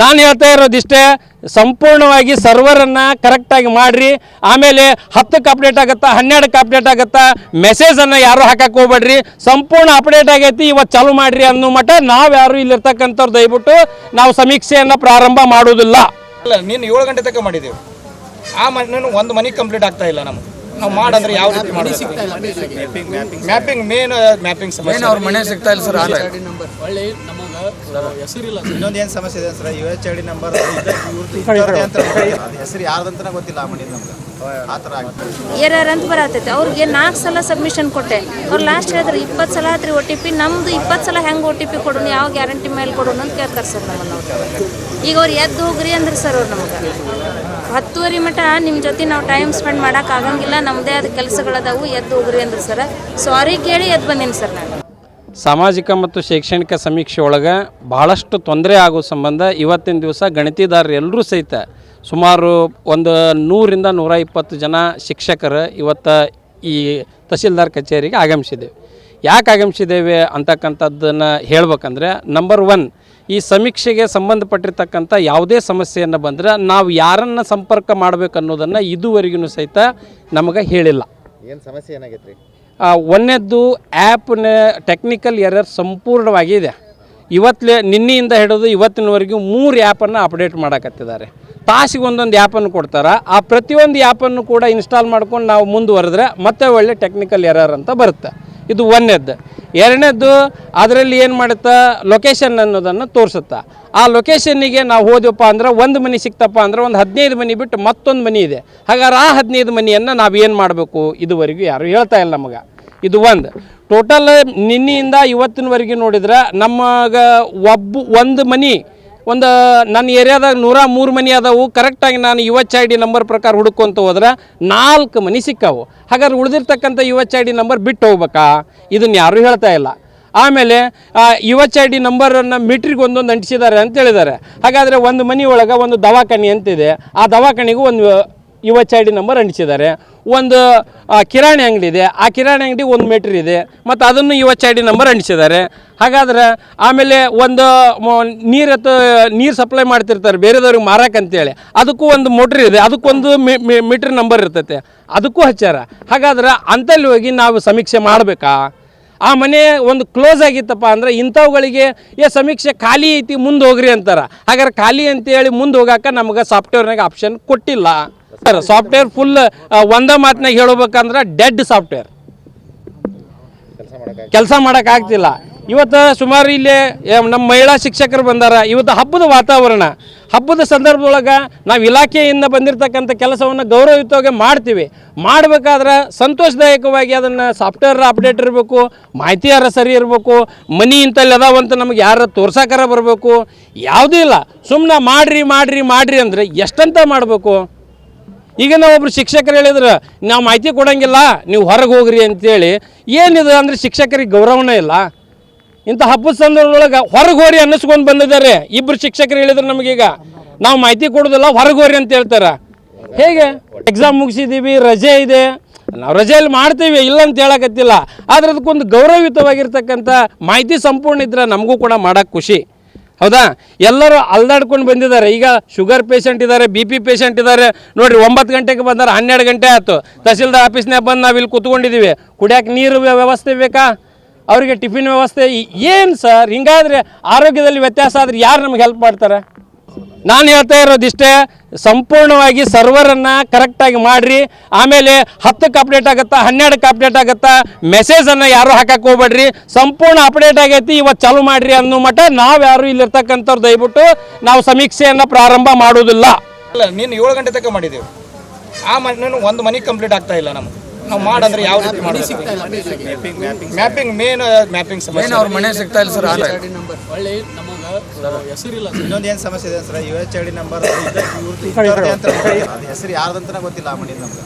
ನಾನು ಹೇಳ್ತಾ ಇರೋದಿಷ್ಟೇ ಸಂಪೂರ್ಣವಾಗಿ ಸರ್ವರನ್ನು ಕರೆಕ್ಟಾಗಿ ಮಾಡಿರಿ. ಆಮೇಲೆ ಹತ್ತಕ್ಕೆ ಅಪ್ಡೇಟ್ ಆಗುತ್ತಾ, ಹನ್ನೆರಡಕ್ಕೆ ಅಪ್ಡೇಟ್ ಆಗುತ್ತಾ ಮೆಸೇಜನ್ನು ಯಾರು ಹಾಕಕ್ಕೆ ಹೋಗ್ಬೇಡ್ರಿ. ಸಂಪೂರ್ಣ ಅಪ್ಡೇಟ್ ಆಗೈತಿ ಇವತ್ತು ಚಾಲು ಮಾಡಿರಿ ಅನ್ನೋ ಮಟ್ಟ ನಾವು ಯಾರು ಇಲ್ಲಿರ್ತಕ್ಕಂಥವ್ರು ದಯವಿಟ್ಟು ನಾವು ಸಮೀಕ್ಷೆಯನ್ನು ಪ್ರಾರಂಭ ಮಾಡುವುದಿಲ್ಲ. ಇಲ್ಲ ನೀನು ಏಳು ಗಂಟೆ ತನಕ ಮಾಡಿದೆವು ಆ ಮನೆ ಒಂದು ಮನೆ ಕಂಪ್ಲೀಟ್ ಆಗ್ತಾ ಇಲ್ಲ ನಮ್ಗೆ. ನಾವು ಮಾಡಂದ್ರೆ ಯಾವ ರೀತಿ ಮಾಡೋದು? ಮ್ಯಾಪಿಂಗ್ ಮೇನ್ ಮ್ಯಾಪಿಂಗ್ ಸಮಸ್ಯೆ. ಅವ್ರ ಮನೆ ಸಿಗ್ತಾ ಇಲ್ಲ ಸರ್ ಆದ್ರೆ ಇನ್ನೊಂದು ಏನು ಸಮಸ್ಯೆ ಇದೆ sir? U H I D number ಹೆಸರು ಯಾರ್ದಂತ ಗೊತ್ತಿಲ್ಲ ಆ ಮನೆ ನಮ್ಗೆ. ಆ ಥರ ಆಗ್ತದೆ ಏರ್ಯಾರ ಅಂತ ಬರತೈತೆ. ಅವ್ರಿಗೆ ನಾಲ್ಕು ಸಲ ಸಬ್ಮಿಷನ್ ಕೊಟ್ಟೆ. ಅವ್ರು ಲಾಸ್ಟ್ ಹೇಳಿದ್ರೆ ಇಪ್ಪತ್ತು ಸಲ ಆತ್ರಿ ಒ ಟಿ ಪಿ ನಮ್ದು ಇಪ್ಪತ್ತು ಸಲ ಹೆಂಗೆ ಒ ಟಿ ಪಿ ಕೊಡೋಣ? ಯಾವ ಗ್ಯಾರಂಟಿ ಮೇಲೆ ಕೊಡೋಣ ಅಂತ ಕೇಳ್ತಾರೆ ಸರ್ ನಮ್ಮನ್ನು ಈಗ ಅವ್ರು ಎದ್ದು ಹೋಗ್ರಿ ಅಂದ್ರೆ ಸರ್ ಅವ್ರು ನಮ್ಗೆ. ಹತ್ತುವರೆ ಮಟ ನಿಮ್ಮ ಜೊತೆ ನಾವು ಟೈಮ್ ಸ್ಪೆಂಡ್ ಮಾಡೋಕೆ ಆಗಂಗಿಲ್ಲ. ನಮ್ಮದೇ ಆದ ಕೆಲಸಗಳದಾವು ಎದ್ದು ಹೋಗ್ರಿ ಅಂದ್ರೆ ಸರ್. ಸಾರಿ ಕೇಳಿ ಎದ್ದು ಬಂದೀನಿ ಸರ್ ನಾನು. ಸಾಮಾಜಿಕ ಮತ್ತು ಶೈಕ್ಷಣಿಕ ಸಮೀಕ್ಷೆ ಒಳಗೆ ಭಾಳಷ್ಟು ತೊಂದರೆ ಆಗೋ ಸಂಬಂಧ ಇವತ್ತಿನ ದಿವಸ ಗಣಿತಿದಾರರು ಎಲ್ಲರೂ ಸಹಿತ ಸುಮಾರು ಒಂದು ನೂರಿಂದ ನೂರ ಇಪ್ಪತ್ತು ಜನ ಶಿಕ್ಷಕರು ಇವತ್ತು ಈ ತಹಸೀಲ್ದಾರ್ ಕಚೇರಿಗೆ ಆಗಮಿಸಿದ್ದೇವೆ. ಯಾಕೆ ಆಗಮಿಸಿದ್ದೇವೆ ಅಂತಕ್ಕಂಥದ್ದನ್ನು ಹೇಳ್ಬೇಕಂದ್ರೆ ನಂಬರ್ ಒನ್ ಈ ಸಮೀಕ್ಷೆಗೆ ಸಂಬಂಧಪಟ್ಟಿರ್ತಕ್ಕಂಥ ಯಾವುದೇ ಸಮಸ್ಯೆಯನ್ನು ಬಂದರೆ ನಾವು ಯಾರನ್ನು ಸಂಪರ್ಕ ಮಾಡಬೇಕು ಅನ್ನೋದನ್ನು ಇದುವರೆಗೂ ಸಹಿತ ನಮಗೆ ಹೇಳಿಲ್ಲ. ಏನು ಸಮಸ್ಯೆ ಏನಾಗೈತೆ ರೀ ಆ, ಒಂದನೇದ್ದು ಆ್ಯಪ್ನ ಟೆಕ್ನಿಕಲ್ ಎರರ್ ಸಂಪೂರ್ಣವಾಗಿ ಇದೆ. ಇವತ್ತಲೇ ನಿನ್ನೆಯಿಂದ ಹಿಡಿದು ಇವತ್ತಿನವರೆಗೂ ಮೂರು ಆ್ಯಪನ್ನು ಅಪ್ಡೇಟ್ ಮಾಡಕತ್ತಿದ್ದಾರೆ. ತಾಸಿಗೆ ಒಂದೊಂದು ಆ್ಯಪನ್ನು ಕೊಡ್ತಾರೆ. ಆ ಪ್ರತಿಯೊಂದು ಆ್ಯಪನ್ನು ಕೂಡ ಇನ್ಸ್ಟಾಲ್ ಮಾಡ್ಕೊಂಡು ನಾವು ಮುಂದುವರೆದ್ರೆ ಮತ್ತೆ ಒಳ್ಳೆ ಟೆಕ್ನಿಕಲ್ ಎರರ್ ಅಂತ ಬರುತ್ತೆ. ಇದು ಒಂದನೇದ್ದು ಎರಡನೇದ್ದು, ಅದರಲ್ಲಿ ಏನು ಮಾಡುತ್ತಾ? ಲೊಕೇಶನ್ ಅನ್ನೋದನ್ನು ತೋರಿಸುತ್ತೆ. ಆ ಲೊಕೇಶನ್ನಿಗೆ ನಾವು ಹೋದೆವಪ್ಪ ಅಂದ್ರೆ ಒಂದು ಮನೆ ಸಿಕ್ತಪ್ಪ ಅಂದ್ರೆ ಒಂದು ಹದಿನೈದು ಮನೆ ಬಿಟ್ಟು ಮತ್ತೊಂದು ಮನೆ ಇದೆ. ಹಾಗಾದ್ರೆ ಆ ಹದಿನೈದು ಮನೆಯನ್ನು ನಾವು ಏನು ಮಾಡಬೇಕು? ಇದುವರೆಗೂ ಯಾರು ಹೇಳ್ತಾ ಇಲ್ಲ ನಮಗೆ. ಇದು ಒಂದು. ಟೋಟಲ್ ನಿನ್ನೆಯಿಂದ ಇವತ್ತಿನವರೆಗೆ ನೋಡಿದ್ರೆ ನಮಗೆ ಒಬ್ಬ, ಒಂದು ಮನೆ ಒಂದು, ನನ್ನ ಏರಿಯಾದಾಗ ನೂರ ಮೂರು ಮನೆ ಅದಾವು. ಕರೆಕ್ಟಾಗಿ ನಾನು U H I D number ಪ್ರಕಾರ ಹುಡುಕೊಂತ ಹೋದ್ರೆ ನಾಲ್ಕು ಮನೆ ಸಿಕ್ಕಾವು. ಹಾಗಾದ್ರೆ ಉಳಿದಿರ್ತಕ್ಕಂಥ U H I D number ಬಿಟ್ಟು ಹೋಗ್ಬೇಕಾ? ಇದನ್ನು ಯಾರೂ ಹೇಳ್ತಾ ಇಲ್ಲ. ಆಮೇಲೆ ಯು ಎಚ್ ಐ ಡಿ ನಂಬರನ್ನು ಮೀಟ್ರಿಗೆ ಒಂದೊಂದು ಅಂಟಿಸಿದ್ದಾರೆ ಅಂತ ಹೇಳಿದ್ದಾರೆ. ಹಾಗಾದರೆ ಒಂದು ಮನೆ ಒಳಗೆ ಒಂದು ದವಾಖಾನೆ ಅಂತಿದೆ. ಆ ದವಾಖಾನೆಗೂ ಒಂದು U H I D number ಅಂಟಿಸಿದ್ದಾರೆ. ಒಂದು ಕಿರಾಣಿ ಅಂಗಡಿ ಇದೆ. ಆ ಕಿರಾಣಿ ಅಂಗಡಿ ಒಂದು ಮೀಟ್ರ್ ಇದೆ. ಮತ್ತು ಅದನ್ನು ಯು ಎಚ್ ಡಿ ನಂಬರ್ ಅಂಟಿಸಿದ್ದಾರೆ. ಹಾಗಾದ್ರೆ ಆಮೇಲೆ ಒಂದು ನೀರು ನೀರು ಸಪ್ಲೈ ಮಾಡ್ತಿರ್ತಾರೆ ಬೇರೆದವ್ರಿಗೆ ಮಾರಾಕಂತೇಳಿ ಅದಕ್ಕೂ ಒಂದು ಮೋಟ್ರ್ ಇದೆ. ಅದಕ್ಕೊಂದು ಮೀಟ್ರ್ ನಂಬರ್ ಇರ್ತೈತೆ. ಅದಕ್ಕೂ ಹಚ್ಚಾರ. ಹಾಗಾದ್ರೆ ಅಂತಲ್ಲಿ ಹೋಗಿ ನಾವು ಸಮೀಕ್ಷೆ ಮಾಡಬೇಕಾ? ಆ ಮನೆ ಒಂದು ಕ್ಲೋಸ್ ಆಗಿತ್ತಪ್ಪ ಅಂದ್ರೆ ಇಂಥವುಗಳಿಗೆ, ಏ, ಸಮೀಕ್ಷೆ ಖಾಲಿ ಐತಿ, ಮುಂದೆ ಹೋಗ್ರಿ ಅಂತಾರೆ. ಹಾಗಾದ್ರೆ ಖಾಲಿ ಅಂತೇಳಿ ಮುಂದೆ ಹೋಗಾಕ ನಮಗೆ ಸಾಫ್ಟ್ವೇರ್ನಾಗ ಆಪ್ಷನ್ ಕೊಟ್ಟಿಲ್ಲ. ಸರ್ ಸಾಫ್ಟ್ವೇರ್ ಫುಲ್ ಒಂದೇ ಮಾತಿನಾಗ ಹೇಳಬೇಕಂದ್ರೆ ಡೆಡ್ ಸಾಫ್ಟ್ವೇರ್ ಕೆಲಸ ಮಾಡೋಕ್ಕಾಗ್ತಿಲ್ಲ ಇವತ್ತು ಸುಮಾರು ಇಲ್ಲಿ ನಮ್ಮ ಮಹಿಳಾ ಶಿಕ್ಷಕರು ಬಂದಾರ. ಇವತ್ತು ಹಬ್ಬದ ವಾತಾವರಣ. ಹಬ್ಬದ ಸಂದರ್ಭದೊಳಗೆ ನಾವು ಇಲಾಖೆಯಿಂದ ಬಂದಿರತಕ್ಕಂಥ ಕೆಲಸವನ್ನು ಗೌರವಯುತವಾಗಿ ಮಾಡ್ತೀವಿ. ಮಾಡಬೇಕಾದ್ರೆ ಸಂತೋಷದಾಯಕವಾಗಿ ಅದನ್ನು ಸಾಫ್ಟ್ವೇರ್ ಅಪ್ಡೇಟ್ ಇರಬೇಕು ಮಾಹಿತಿಯಾರ ಸರಿ ಇರಬೇಕು, ಮನಿ ಇಂಥಲ್ಲಿ ಅದಾವಂತ ನಮಗೆ ಯಾರು ತೋರ್ಸಾಕರ ಬರಬೇಕು. ಯಾವುದೂ ಇಲ್ಲ. ಸುಮ್ಮನೆ ಮಾಡ್ರಿ ಮಾಡ್ರಿ ಮಾಡ್ರಿ ಅಂದರೆ ಎಷ್ಟಂತ ಮಾಡಬೇಕು? ಈಗ ನಾವು ಒಬ್ರು ಶಿಕ್ಷಕರು ಹೇಳಿದ್ರೆ, ನಾವು ಮಾಹಿತಿ ಕೊಡೋಂಗಿಲ್ಲ, ನೀವು ಹೊರಗೆ ಹೋಗ್ರಿ ಅಂತೇಳಿ, ಏನಿದೆ ಅಂದರೆ ಶಿಕ್ಷಕರಿಗೆ ಗೌರವನೇ ಇಲ್ಲ. ಇಂಥ ಹಬ್ಬದ ಸಂದರ್ಭದೊಳಗೆ ಹೊರಗೆ ಹೋರಿ ಅನ್ನಿಸ್ಕೊಂಡು ಬಂದಿದ್ದಾರೆ. ಇಬ್ಬರು ಶಿಕ್ಷಕರು ಹೇಳಿದ್ರೆ ನಮಗೀಗ, ನಾವು ಮಾಹಿತಿ ಕೊಡೋದಿಲ್ಲ, ಹೊರಗೆ ಹೋರಿ ಅಂತ ಹೇಳ್ತಾರೆ. ಹೇಗೆ? ಎಕ್ಸಾಮ್ ಮುಗಿಸಿದ್ದೀವಿ ರಜೆ ಇದೆ. ನಾವು ರಜೆಯಲ್ಲಿ ಮಾಡ್ತೀವಿ, ಇಲ್ಲ ಅಂತ ಹೇಳಕತ್ತಿಲ್ಲ. ಆದರೆ ಅದಕ್ಕೊಂದು ಗೌರವಯುತವಾಗಿರ್ತಕ್ಕಂಥ ಮಾಹಿತಿ ಸಂಪೂರ್ಣ ಇದ್ರೆ ನಮಗೂ ಕೂಡ ಮಾಡೋಕ್ಕೆ ಖುಷಿ. ಹೌದಾ? ಎಲ್ಲರೂ ಅಲ್ದಾಡ್ಕೊಂಡು ಬಂದಿದ್ದಾರೆ. ಈಗ ಶುಗರ್ ಪೇಷಂಟ್ ಇದ್ದಾರೆ ಬಿ ಪಿ ಪೇಷಂಟ್ ಇದ್ದಾರೆ. ನೋಡಿರಿ, ಒಂಬತ್ತು ಗಂಟೆಗೆ ಬಂದಾರೆ, ಹನ್ನೆರಡು ಗಂಟೆ ಆಯ್ತು. ತಹಸೀಲ್ದಾರ್ ಆಫೀಸ್ನಾಗ ಬಂದು ನಾವು ಇಲ್ಲಿ ಕೂತ್ಕೊಂಡಿದ್ದೀವಿ ಕುಡಿಯೋಕೆ ನೀರು ವ್ಯವಸ್ಥೆ ಬೇಕಾ? ಅವರಿಗೆ ಟಿಫಿನ್ ವ್ಯವಸ್ಥೆ ಏನು ಸರ್? ಹಿಂಗಾದ್ರೆ ಆರೋಗ್ಯದಲ್ಲಿ ವ್ಯತ್ಯಾಸ ಆದ್ರೆ ಯಾರು ನಮ್ಗೆ ಹೆಲ್ಪ್ ಮಾಡ್ತಾರೆ? ನಾನು ಹೇಳ್ತಾ ಇರೋದಿಷ್ಟೇ ಸಂಪೂರ್ಣವಾಗಿ ಸರ್ವರನ್ನು ಕರೆಕ್ಟಾಗಿ ಮಾಡಿರಿ. ಆಮೇಲೆ ಹತ್ತಕ್ಕೆ ಅಪ್ಡೇಟ್ ಆಗುತ್ತಾ, ಹನ್ನೆರಡಕ್ಕೆ ಅಪ್ಡೇಟ್ ಆಗುತ್ತಾ ಮೆಸೇಜನ್ನು ಯಾರು ಹಾಕಕ್ಕೆ ಹೋಗ್ಬೇಡ್ರಿ. ಸಂಪೂರ್ಣ ಅಪ್ಡೇಟ್ ಆಗೈತಿ ಇವತ್ತು ಚಾಲು ಮಾಡಿರಿ ಅನ್ನೋ ಮಟ್ಟ ನಾವು ಯಾರು ಇಲ್ಲಿರ್ತಕ್ಕಂಥವ್ರು ದಯವಿಟ್ಟು ನಾವು ಸಮೀಕ್ಷೆಯನ್ನು ಪ್ರಾರಂಭ ಮಾಡುವುದಿಲ್ಲ. ನೀನು ಏಳು ಗಂಟೆ ತನಕ ಮಾಡಿದೀವಿ. ಆ ಮನೆ ಒಂದು ಮನೆ ಕಂಪ್ಲೀಟ್ ಆಗ್ತಾ ಇಲ್ಲ ನಮ್ಗೆ. ನಾವು ಮಾಡಂದ್ರೆ ಯಾವ ರೀತಿ ಮಾಡೋದು ಮ್ಯಾಪಿಂಗ್ ಮೇನ್ ಮ್ಯಾಪಿಂಗ್ ಸಮಸ್ಯೆ. ಅವ್ರ ಮನೆ ಸಿಗ್ತಾ ಇಲ್ಲ ಸರ್ ಹೆಸರಿಲ್ಲ ಇನ್ನೊಂದು ಏನು ಸಮಸ್ಯೆ ಇದೆ sir? U H I D number ಹೆಸರು ಯಾರ್ದಂತ ಗೊತ್ತಿಲ್ಲ ಆ ಮನೆ ನಮ್ಗೆ.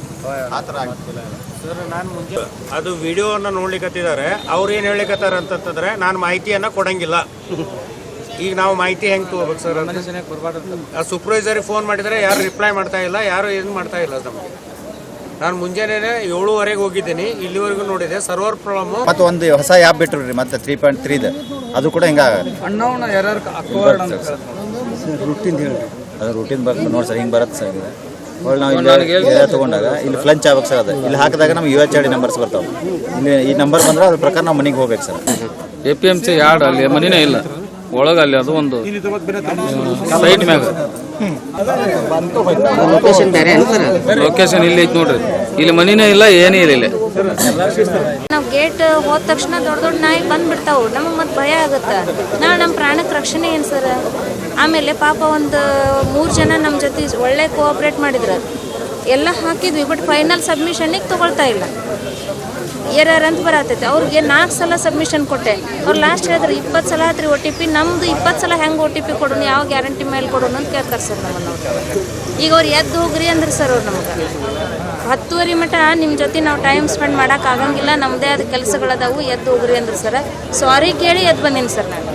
ಆ ಥರ ಆಗ್ತಿಲ್ಲ. ಸರ್ ನಾನು ಮುಂಚೆ ಅದು ವಿಡಿಯೋನ ನೋಡ್ಲಿಕ್ಕತ್ತಿದ್ದಾರೆ ಅವ್ರು ಏನು ಹೇಳಿಕತ್ತಾರ ಅಂತಂತಂದ್ರೆ ನಾನು ಮಾಹಿತಿಯನ್ನ ಕೊಡಂಗಿಲ್ಲ. ಈಗ ನಾವು ಮಾಹಿತಿ ಹೆಂಗೆ ತಗೋಬೇಕು ಸರ್ ಆ ಸೂಪರ್ವೈಸರಿಗೆ ಫೋನ್ ಮಾಡಿದರೆ ಯಾರು ರಿಪ್ಲೈ ಮಾಡ್ತಾ ಇಲ್ಲ ಯಾರು ಏನು ಮಾಡ್ತಾ ಇಲ್ಲ ನಮಗೆ. ನಾನು ಮುಂಜಾನೆ ಏಳುವರೆಗೆ ಹೋಗಿದ್ದೀನಿ ಇಲ್ಲಿವರೆಗೂ ನೋಡಿದೆ ಸರ್ವರ್ ಪ್ರಾಬ್ಲಮ್ ಮತ್ತೆ ಒಂದು ಹೊಸ ಆ್ಯಪ್ ಬಿಟ್ಟರು ರೀ ಮತ್ತೆ ತ್ರೀ ಪಾಯಿಂಟ್ ತ್ರೀದು ಅದು ಕೂಡ ಹಿಂಗೆ ಅಣ್ಣವನ್ನ ಅಕ್ವರ್ಡ್ ಅಂತ ಅದು ರೂಟೀನ್ ಬರ್ತದೆ ನೋಡಿ ಸರ್ ಹಿಂಗೆ ಬರುತ್ತೆ ಸರ್. ಇದು ಹೊಳ್ಳಿ ನಾವು ಇಲ್ಲಿ ತೊಗೊಂಡಾಗ ಇಲ್ಲಿ ಫ್ಲಂಚ್ ಆಗ್ಬೇಕು ಸರ್ ಅದು. ಇಲ್ಲಿ ಹಾಕಿದಾಗ ನಮ್ಗೆ U H I D numbers ಬರ್ತಾವೆ. ಇಲ್ಲಿ ಈ ನಂಬರ್ ಬಂದ್ರೆ ಅದ್ರ ಪ್ರಕಾರ ನಾವು ಮನೆಗೆ ಹೋಗ್ಬೇಕು sir. A P M C yard ಅಲ್ಲಿ? ಮನೆಯೇ ಇಲ್ಲ. ಒಳಗೆ ಅಲ್ಲಿ ಅದು ಒಂದು ಸೈಟ್ ಮ್ಯಾಗ. ಲೊಕೇಶನ್ ಇಲ್ಲಿ ಐತಿ ನೋಡ್ರಿ. ಇಲ್ಲಿ ಮನಿನೇ ಇಲ್ಲ ಏನೇ ಇಲ್ಲ ಇಲ್ಲಿ. ನಾವು ಗೇಟ್ ಹೋದ ತಕ್ಷಣ ದೊಡ್ಡ ದೊಡ್ಡ ನಾಯಿ ಬಂದ್ಬಿಡ್ತಾವು. ನಮಗೆ ಮತ್ತೆ ಭಯ ಆಗುತ್ತೆ. ನಾ ನಮ್ಮ ಪ್ರಾಣಕ್ ರಕ್ಷಣೆ ಏನು ಸರ್? ಆಮೇಲೆ ಪಾಪ ಒಂದು ಮೂರು ಜನ ನಮ್ಮ ಜೊತೆ ಒಳ್ಳೆ ಕೋಆಪ್ರೇಟ್ ಮಾಡಿದ್ರು. ಎಲ್ಲ ಹಾಕಿದ್ವಿ ಬಟ್ ಫೈನಲ್ ಸಬ್ಮಿಷನ್ನಿಗೆ ತಗೊಳ್ತಾ ಇಲ್ಲ. ಏರಾರ ಅಂತ ಬರತೈತೆ. ಅವ್ರಿಗೆ ನಾಲ್ಕು ಸಲ ಸಬ್ಮಿಷನ್ ಕೊಟ್ಟೆ. ಅವ್ರು ಲಾಸ್ಟ್ ಹೇಳಿದ್ರೆ ಇಪ್ಪತ್ತು ಸಲ ಆತ್ರಿ ಒ ಟಿ ಪಿ ನಮ್ದು ಇಪ್ಪತ್ತು ಸಲ ಹೆಂಗೆ ಒ ಟಿ ಪಿ ಕೊಡೋಣ, ಯಾವ ಗ್ಯಾರಂಟಿ ಮೇಲೆ ಕೊಡೋಣ ಅಂತ ಕೇಳ್ತಾರೆ ಸರ್ ನಮ್ಮನ್ನು ಈಗ ಅವ್ರು ಎದ್ದು ಹೋಗ್ರಿ ಅಂದ್ರೆ ಸರ್ ಅವ್ರು ನಮ್ಗೆ. ಹತ್ತುವರೆ ಮಟ ನಿಮ್ಮ ಜೊತೆ ನಾವು ಟೈಮ್ ಸ್ಪೆಂಡ್ ಮಾಡೋಕ್ಕಾಗಂಗಿಲ್ಲ ನಮ್ಮದೇ ಆದ ಕೆಲಸಗಳದಾವು ಎದ್ದು ಹೋಗ್ರಿ ಅಂದ್ರೆ ಸರ್. ಸಾರಿ ಕೇಳಿ ಎದ್ದು ಬಂದೀನಿ ಸರ್ ನಾನು.